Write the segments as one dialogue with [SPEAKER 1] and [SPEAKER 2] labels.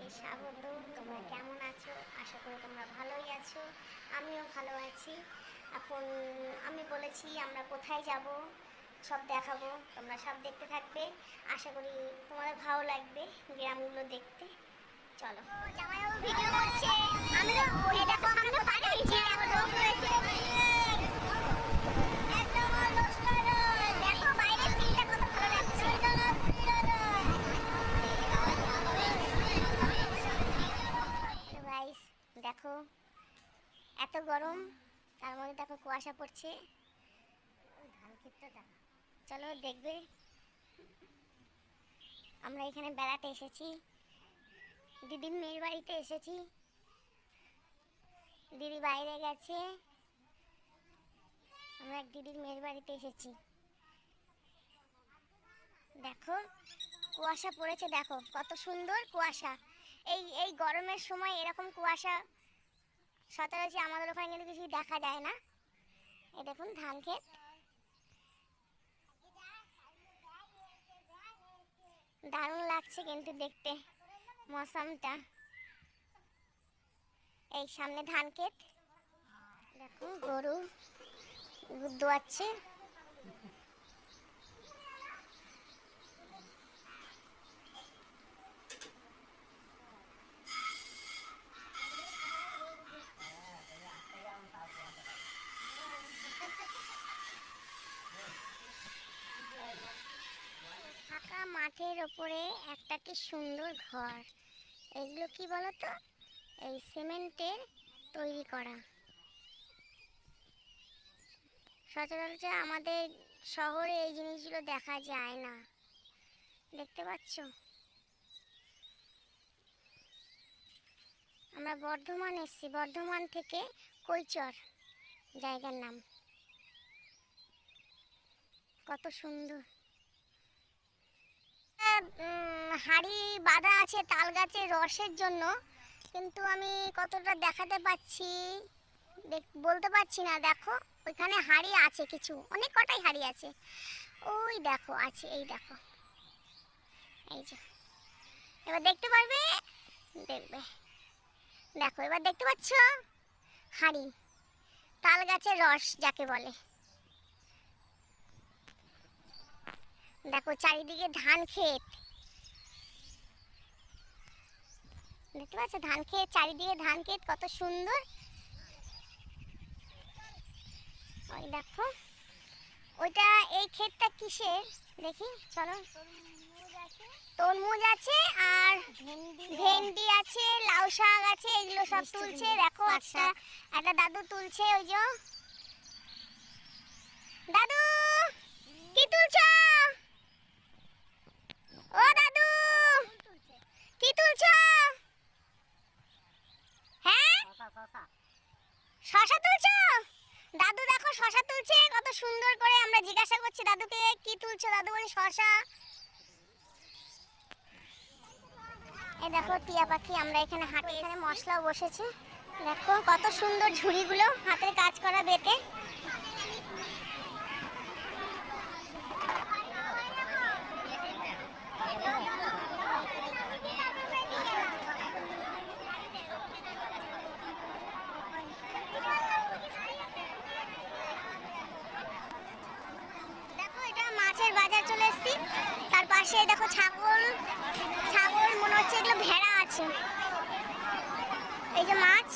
[SPEAKER 1] সবাইকে স্বাগত, তোমরা কেমন আছো? আশা করি তোমরা ভালোই আছো, আমিও ভালো আছি। এখন আমি বলেছি আমরা কোথায় যাব, সব দেখাবো, তোমরা সব দেখতে থাকবে। আশা করি তোমাদের ভালো লাগবে গ্রামগুলো দেখতে। চলো। জামাইবাবু ভিডিও করছে। আমি তো দেখো, এত গরম, তার মধ্যে দেখো কুয়াশা পড়ছে। চলো দেখবে। আমরা এখানে বেড়াতে এসেছি। দিদির মেয়ের বাড়িতে এসেছি। দিদি বাইরে গেছে। আমরা দিদির মেয়ের বাড়িতে এসেছি। দেখো, কুয়াশা পড়েছে, দেখো, কত সুন্দর কুয়াশা। এই এই গরমের সময় এরকম কুয়াশা, সচরাচর আমাদের ওখানে কিন্তু কিছুই দেখা যায় না। এই দেখুন, ধান ক্ষেত। দারুণ লাগছে কিন্তু দেখতে, মৌসামটা। এই সামনে ধান ক্ষেত। দেখুন, গরু দুধ দোয়াচ্ছে মাঠের ওপরে একটা কি সুন্দর ঘর। এগুলো কি বলতো? এই সিমেন্টের তৈরি করা। সচরাচর আমাদের শহরে এই জিনিসগুলো দেখা যায় না। দেখতে পাচ্ছ? আমরা বর্ধমান এসেছি। বর্ধমান থেকে কৈচর জায়গার নাম। কত সুন্দর। হাড়ি বাঁধা আছে তাল গাছের রসের জন্য, কিন্তু আমি কতটা দেখাতে পাচ্ছি বলতে পারছি না, দেখো, ওইখানে হাড়ি আছে কিছু, অনেক কটাই হাড়ি আছে, ওই দেখো, আছে, এই দেখো, এই যে, এবার দেখতে পারবে, দেখবে, দেখো, এবার দেখতে পাচ্ছ, হাড়ি, তাল গাছের রস যাকে বলে। দেখো চারিদিকে ধান ক্ষেত। দেখতে পাচ্ছ? ধান ক্ষেত চারিদিকে ধান ক্ষেত কত সুন্দর। ওই দেখো। ওইটা এই ক্ষেতটা কিসের? দেখি চলো। তরমুজ আছে আর ভেন্ডি আছে লাউ শাক আছে এগুলো সব তুলছে। দেখো একটা একটা দাদু তুলছে ওই যে। দাদু কি তুলছো ও দাদু কি তুলছো হ্যাঁ শশা তুলছো দাদু দেখো শশা তুলছে কত সুন্দর করে আমরা জিজ্ঞাসা করছি, দাদুকে কি তুলছো? দাদু বলে শশা। এ দেখো, টিয়া পাখি, আমরা এখানে হাটে, এখানে মশলাও বসেছে। দেখো কত সুন্দর ঝুড়িগুলো হাতের কাজ করা বেতে দেখো এটা মাছের বাজার চলে এসেছি তার পাশে দেখো ছাগল ছাগল মনে হচ্ছে এগুলো ভেড়া আছে। এই যে মাছ।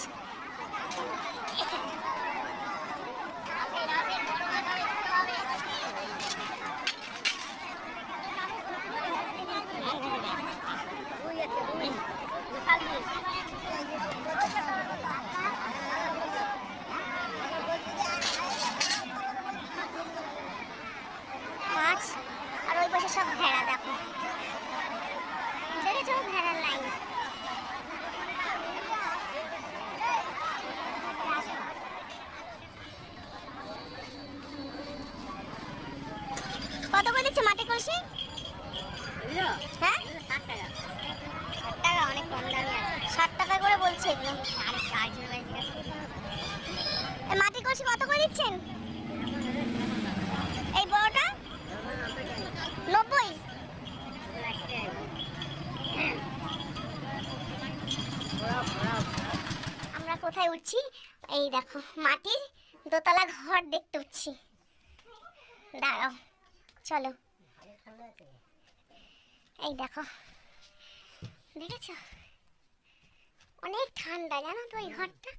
[SPEAKER 1] বাটি হ্যাঁ? কলসি করে বলছি মাটি কলসি কত করে দিচ্ছেন? এই বড়টা? নব্বই। আমরা কোথায় উঠছি? এই দেখো মাটির দোতলা ঘর দেখতে উঠছি। দাঁড়াও চলো। এই দেখো, দেখেছ? অনেক ঠান্ডা, জানো তো এই ঘরটা?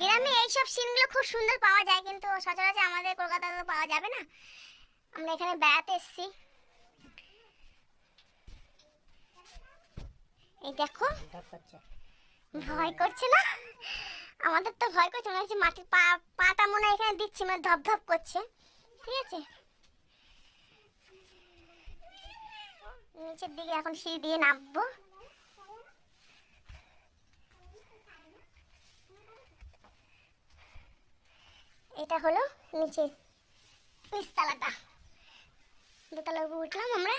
[SPEAKER 1] গ্রামে এইসব সিনগুলো খুব সুন্দর পাওয়া যায়, কিন্তু সচরাচর আমাদের কলকাতাতে তো পাওয়া যাবে না। আমরা এখানে বেড়াতে এসেছি। এই দেখো, ভয় করছে না? আমাদের তো ভয় করছে, মনে হচ্ছে মাটির পা, পাটা মনে এখানে দিচ্ছি মানে ধপধপ করছে। ঠিক আছে? নিচের দিকে এখন সিঁড়ি দিয়ে নামবো। এটা হলো নিচে নিচতলাটা। দোতলার উপর উঠলাম আমরা।